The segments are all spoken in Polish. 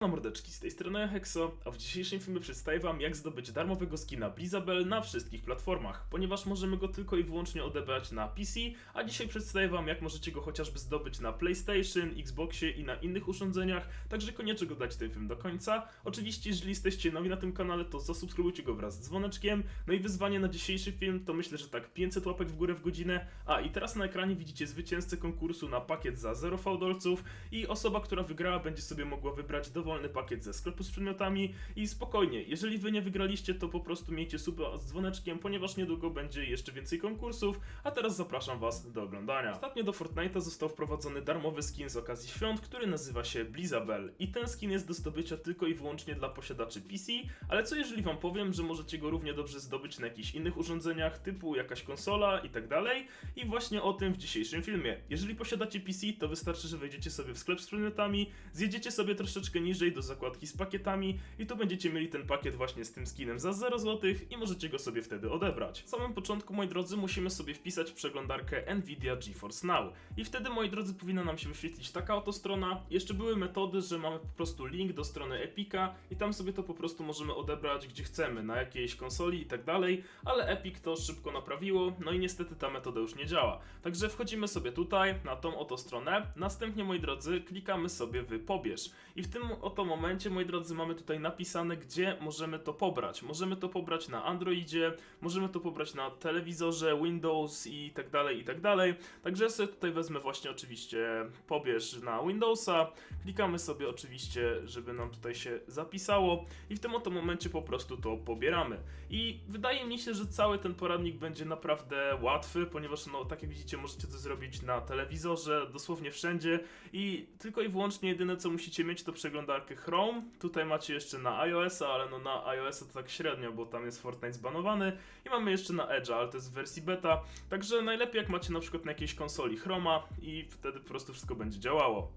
Na mordeczki, z tej strony Hexo, a w dzisiejszym filmie przedstawię wam jak zdobyć darmowego skina Blizabel na wszystkich platformach, ponieważ możemy go tylko i wyłącznie odebrać na PC, a dzisiaj przedstawię wam jak możecie go chociażby zdobyć na PlayStation, Xboxie i na innych urządzeniach, także koniecznie go dać ten film do końca. Oczywiście jeżeli jesteście nowi na tym kanale, to zasubskrybujcie go wraz z dzwoneczkiem, no i wyzwanie na dzisiejszy film to myślę, że tak 500 łapek w górę w godzinę, a i teraz na ekranie widzicie zwycięzcę konkursu na pakiet za 0 fałdolców i osoba, która wygrała będzie sobie mogła wybrać dowolny pakiet ze sklepu z przedmiotami i spokojnie, jeżeli wy nie wygraliście, to po prostu miejcie suba z dzwoneczkiem, ponieważ niedługo będzie jeszcze więcej konkursów, a teraz zapraszam was do oglądania. Ostatnio do Fortnite'a został wprowadzony darmowy skin z okazji świąt, który nazywa się Blizabel i ten skin jest do zdobycia tylko i wyłącznie dla posiadaczy PC, ale co jeżeli wam powiem, że możecie go równie dobrze zdobyć na jakichś innych urządzeniach, typu jakaś konsola i tak dalej i właśnie o tym w dzisiejszym filmie. Jeżeli posiadacie PC, to wystarczy, że wejdziecie sobie w sklep z przedmiotami, zjedziecie sobie troszeczkę niżej do zakładki z pakietami i tu będziecie mieli ten pakiet właśnie z tym skinem za 0 zł i możecie go sobie wtedy odebrać. W samym początku, moi drodzy, musimy sobie wpisać w przeglądarkę Nvidia GeForce Now i wtedy, moi drodzy, powinna nam się wyświetlić taka oto strona. Jeszcze były metody, że mamy po prostu link do strony Epica i tam sobie to po prostu możemy odebrać gdzie chcemy, na jakiejś konsoli i tak dalej, ale Epic to szybko naprawiło, no i niestety ta metoda już nie działa. Także wchodzimy sobie tutaj, na tą oto stronę, następnie, moi drodzy, klikamy sobie w pobierz i w tym oto momencie, moi drodzy, mamy tutaj napisane, gdzie możemy to pobrać. Możemy to pobrać na Androidzie, możemy to pobrać na telewizorze, Windows i tak dalej, i tak dalej. Także ja sobie tutaj wezmę właśnie oczywiście pobierz na Windowsa, klikamy sobie oczywiście, żeby nam tutaj się zapisało i w tym oto momencie po prostu to pobieramy. I wydaje mi się, że cały ten poradnik będzie naprawdę łatwy, ponieważ no tak jak widzicie możecie to zrobić na telewizorze, dosłownie wszędzie i tylko i wyłącznie jedyne co musicie mieć to przeglądarkę Chrome. Tutaj macie jeszcze na iOS-a, ale no na iOS-a to tak średnio, bo tam jest Fortnite zbanowany i mamy jeszcze na Edge'a, ale to jest w wersji beta. Także najlepiej jak macie na przykład na jakiejś konsoli Chroma i wtedy po prostu wszystko będzie działało.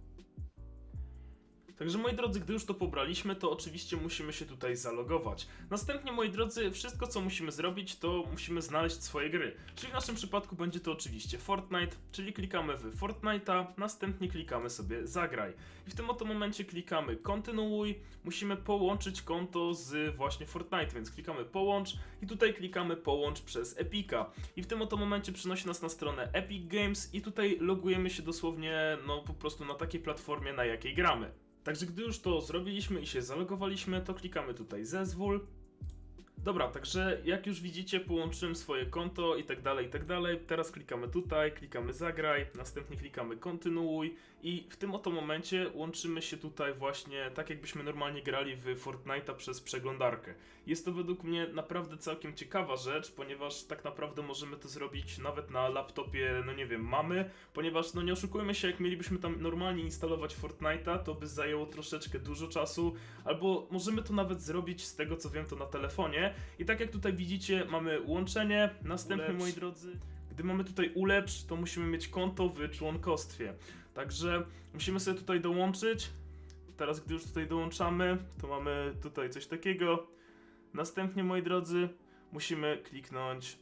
Także moi drodzy, gdy już to pobraliśmy, to oczywiście musimy się tutaj zalogować. Następnie, moi drodzy, wszystko co musimy zrobić, to musimy znaleźć swoje gry. Czyli w naszym przypadku będzie to oczywiście Fortnite, czyli klikamy w Fortnite'a, następnie klikamy sobie zagraj. I w tym oto momencie klikamy kontynuuj, musimy połączyć konto z właśnie Fortnite, więc klikamy połącz i tutaj klikamy połącz przez Epica. I w tym oto momencie przenosi nas na stronę Epic Games i tutaj logujemy się dosłownie, no po prostu na takiej platformie, na jakiej gramy. Także gdy już to zrobiliśmy i się zalogowaliśmy, to klikamy tutaj zezwól. Dobra, także jak już widzicie, połączyłem swoje konto i tak dalej, i tak dalej. Teraz klikamy tutaj, klikamy zagraj, następnie klikamy kontynuuj i w tym oto momencie łączymy się tutaj właśnie tak jakbyśmy normalnie grali w Fortnite'a przez przeglądarkę. Jest to według mnie naprawdę całkiem ciekawa rzecz, ponieważ tak naprawdę możemy to zrobić nawet na laptopie, no nie wiem, mamy, ponieważ no nie oszukujmy się, jak mielibyśmy tam normalnie instalować Fortnite'a, to by zajęło troszeczkę dużo czasu, albo możemy to nawet zrobić z tego co wiem to na telefonie, i tak jak tutaj widzicie, mamy łączenie. Następnie, Ulepsz. moi drodzy, gdy mamy tutaj ulepsz, to musimy mieć konto w członkostwie. Także musimy sobie tutaj dołączyć. Teraz, gdy już tutaj dołączamy, to mamy tutaj coś takiego. Następnie, moi drodzy, musimy kliknąć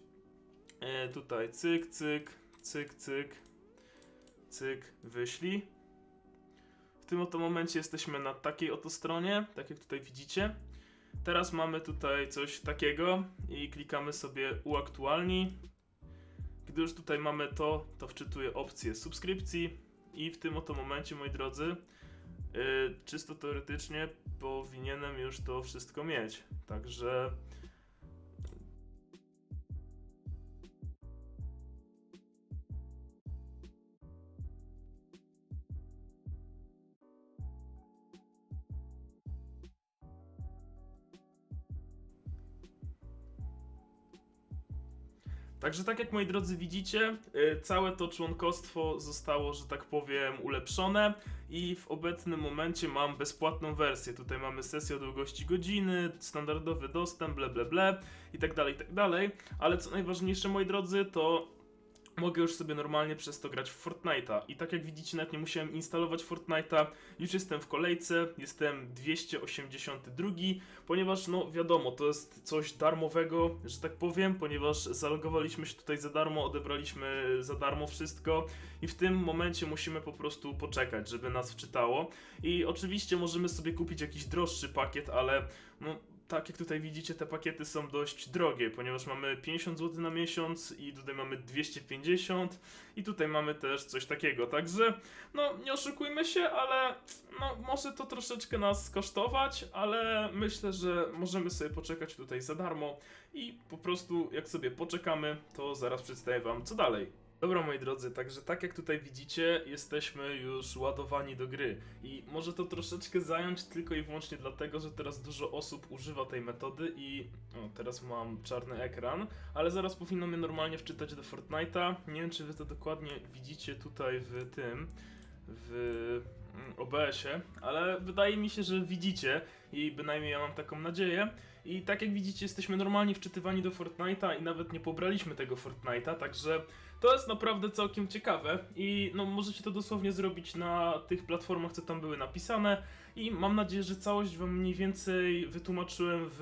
e, tutaj cyk, cyk, cyk, cyk, cyk, wyślij. W tym oto momencie jesteśmy na takiej oto stronie, tak jak tutaj widzicie. Teraz mamy tutaj coś takiego i klikamy sobie uaktualnij. Gdy już tutaj mamy to, to wczytuję opcję subskrypcji i w tym oto momencie, moi drodzy, yy, czysto teoretycznie powinienem już to wszystko mieć. Także Także tak jak moi drodzy widzicie, y, całe to członkostwo zostało, że tak powiem, ulepszone i w obecnym momencie mam bezpłatną wersję. Tutaj mamy sesję o długości godziny, standardowy dostęp, ble ble ble i tak dalej, tak dalej. Ale co najważniejsze moi drodzy, to mogę już sobie normalnie przez to grać w Fortnite'a. I tak jak widzicie, nawet nie musiałem instalować Fortnite'a, już jestem w kolejce, jestem 282, ponieważ no wiadomo, to jest coś darmowego, że tak powiem, ponieważ zalogowaliśmy się tutaj za darmo, odebraliśmy za darmo wszystko i w tym momencie musimy po prostu poczekać, żeby nas wczytało. I oczywiście możemy sobie kupić jakiś droższy pakiet, ale no tak jak tutaj widzicie, te pakiety są dość drogie, ponieważ mamy 50 zł na miesiąc i tutaj mamy 250 i tutaj mamy też coś takiego. Także, no nie oszukujmy się, ale no może to troszeczkę nas kosztować, ale myślę, że możemy sobie poczekać tutaj za darmo i po prostu jak sobie poczekamy, to zaraz przedstawię wam co dalej. Dobra moi drodzy, także tak jak tutaj widzicie, jesteśmy już ładowani do gry i może to troszeczkę zająć tylko i wyłącznie dlatego, że teraz dużo osób używa tej metody i o, teraz mam czarny ekran, ale zaraz powinno mnie normalnie wczytać do Fortnite'a. Nie wiem czy wy to dokładnie widzicie tutaj w tym, w mm, OBS-ie, ale wydaje mi się, że widzicie i bynajmniej ja mam taką nadzieję. I tak jak widzicie, jesteśmy normalnie wczytywani do Fortnite'a i nawet nie pobraliśmy tego Fortnite'a, także to jest naprawdę całkiem ciekawe i no możecie to dosłownie zrobić na tych platformach, co tam były napisane i mam nadzieję, że całość wam mniej więcej wytłumaczyłem w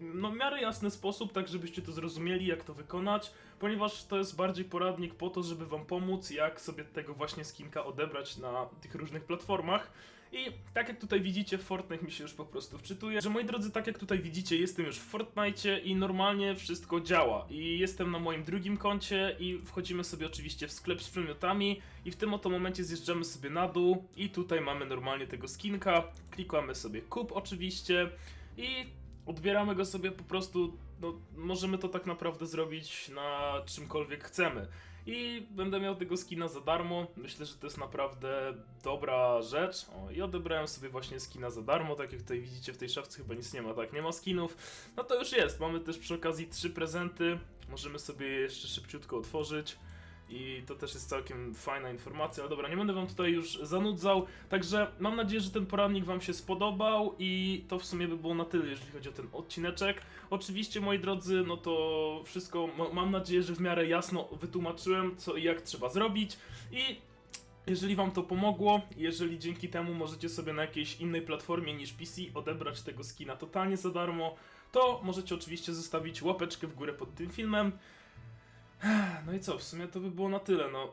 no miarę jasny sposób, tak żebyście to zrozumieli, jak to wykonać, ponieważ to jest bardziej poradnik po to, żeby wam pomóc, jak sobie tego właśnie skinka odebrać na tych różnych platformach. I tak jak tutaj widzicie, Fortnite mi się już po prostu wczytuje. Że moi drodzy, tak jak tutaj widzicie, jestem już w Fortnite i normalnie wszystko działa. I jestem na moim drugim koncie i wchodzimy sobie oczywiście w sklep z przedmiotami i w tym oto momencie zjeżdżamy sobie na dół i tutaj mamy normalnie tego skinka. Klikamy sobie kup oczywiście i odbieramy go sobie po prostu, no możemy to tak naprawdę zrobić na czymkolwiek chcemy. I będę miał tego skina za darmo. Myślę, że to jest naprawdę dobra rzecz. O, i odebrałem sobie właśnie skina za darmo, tak jak tutaj widzicie w tej szafce chyba nic nie ma, tak, nie ma skinów. No to już jest, mamy też przy okazji trzy prezenty. Możemy sobie je jeszcze szybciutko otworzyć. I to też jest całkiem fajna informacja. Ale dobra, nie będę wam tutaj już zanudzał. Także mam nadzieję, że ten poradnik wam się spodobał i to w sumie by było na tyle, jeżeli chodzi o ten odcineczek. Oczywiście, moi drodzy, no to wszystko ma- mam nadzieję, że w miarę jasno wytłumaczyłem, co i jak trzeba zrobić. I jeżeli wam to pomogło, jeżeli dzięki temu możecie sobie na jakiejś innej platformie niż PC odebrać tego skina totalnie za darmo, to możecie oczywiście zostawić łapeczkę w górę pod tym filmem. No i co, w sumie to by było na tyle, no.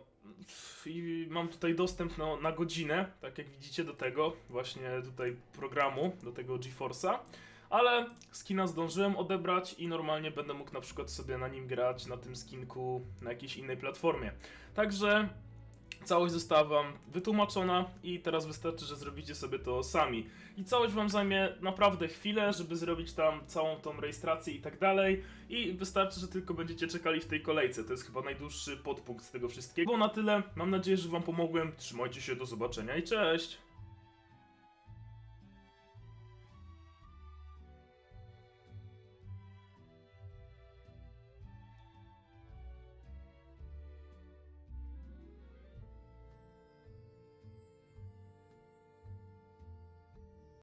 I mam tutaj dostęp no, na godzinę, tak jak widzicie, do tego właśnie tutaj programu, do tego GeForce'a. Ale skina zdążyłem odebrać i normalnie będę mógł na przykład sobie na nim grać, na tym skinku, na jakiejś innej platformie. Także całość została wam wytłumaczona i teraz wystarczy, że zrobicie sobie to sami. I całość wam zajmie naprawdę chwilę, żeby zrobić tam całą tą rejestrację i tak dalej. I wystarczy, że tylko będziecie czekali w tej kolejce. To jest chyba najdłuższy podpunkt z tego wszystkiego. Było na tyle. Mam nadzieję, że wam pomogłem. Trzymajcie się, do zobaczenia i cześć!